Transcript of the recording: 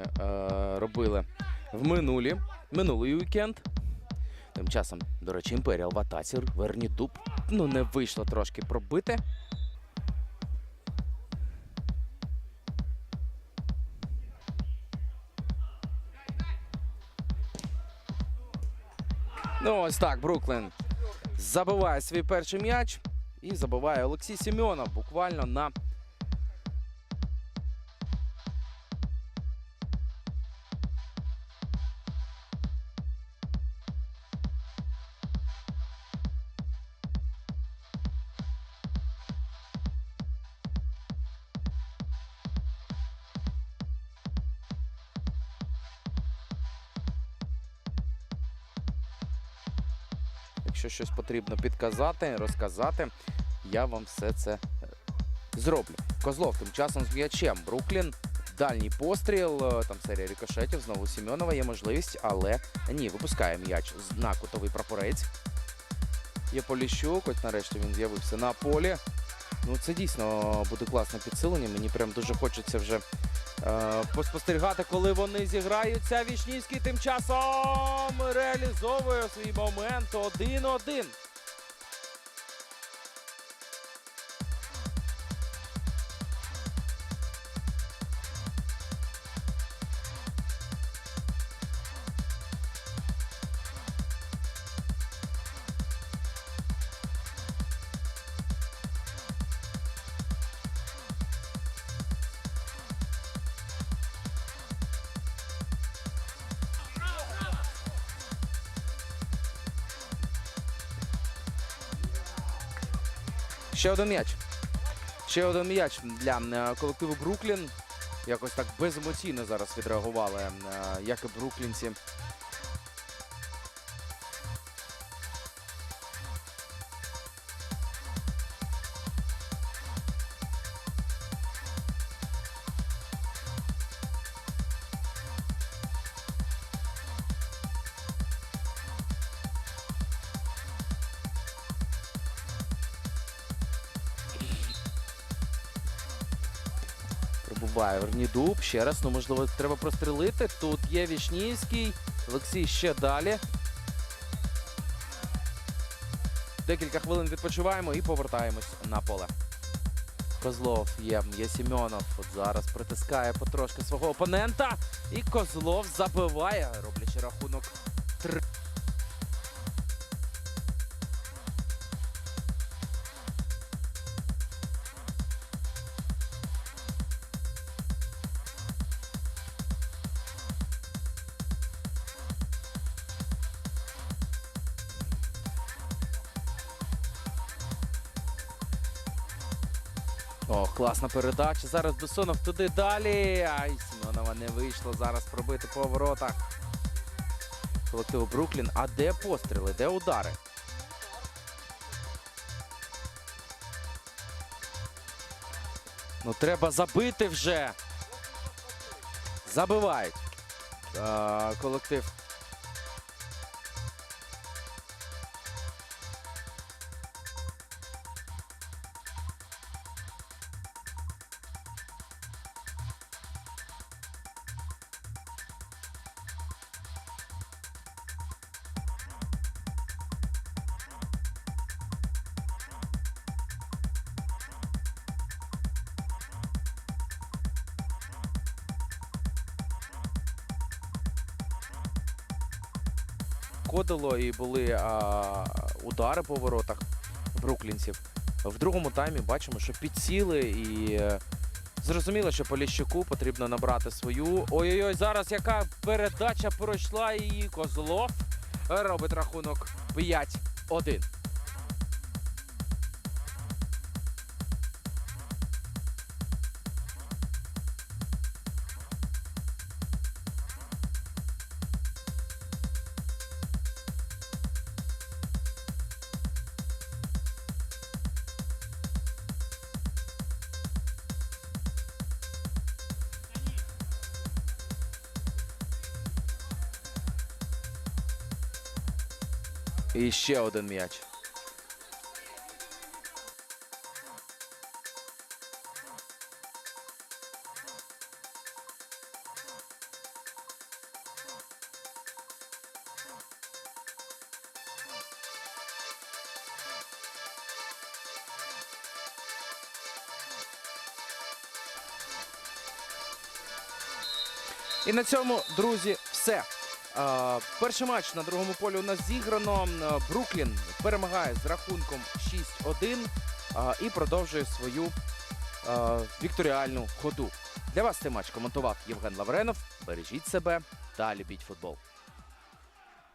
ми е, робили в минулі, минулий вікенд. Тим часом, до речі, Імперіал в атаці, Верні Дуб. Ну, не вийшло трошки пробити. Ну, ось так, Бруклін забиває свій перший м'яч і забиває Олексій Сімьонов буквально на Якщо щось потрібно підказати, розказати, я вам все це е, зроблю. Козлов тим часом з м'ячем. Бруклін. Дальній постріл, е, там серія рікошетів, Знову Сімьонова є можливість, але ні, випускає м'яч на кутовий прапорець. Є Поліщук, ось нарешті він з'явився на полі. Ну, це дійсно буде класне підсилення. Мені прям дуже хочеться вже е, поспостерігати, коли вони зіграються. Вішнівський тим часом реалізовує свій момент 1-1. Ще один м'яч. Ще один м'яч для е, колективу Бруклін. Якось так беземоційно зараз відреагували, е, як і бруклінці. Прибуває Вернідуб. Ще раз, ну можливо, треба прострелити. Тут є Вішнівський. Олексій ще далі. Декілька хвилин відпочиваємо і повертаємось на поле. Козлов є, є Сімьонов. От зараз притискає потрошки свого опонента. І Козлов забиває, роблячи рахунок 3. О, класна передача. Зараз Бесонов туди далі. Ай, Сімонова не вийшло зараз пробити по воротах. Колективу Бруклін. А де постріли? Де удари? Ну треба забити вже. Забивають. А, колектив. Кодило і були а, удари по воротах бруклінців. В другому таймі бачимо, що підсіли і е, зрозуміло, що Поліщуку потрібно набрати свою. Ой-ой-ой, зараз яка передача пройшла і Козлов робить рахунок 5-1. І ще один м'яч. І на цьому, друзі, все. Перший матч на другому полі у нас зіграно. Е, Бруклін перемагає з рахунком 6-1 е, і продовжує свою вікторіальну ходу. Для вас цей матч коментував Євген Лавренов. Бережіть себе та любіть футбол.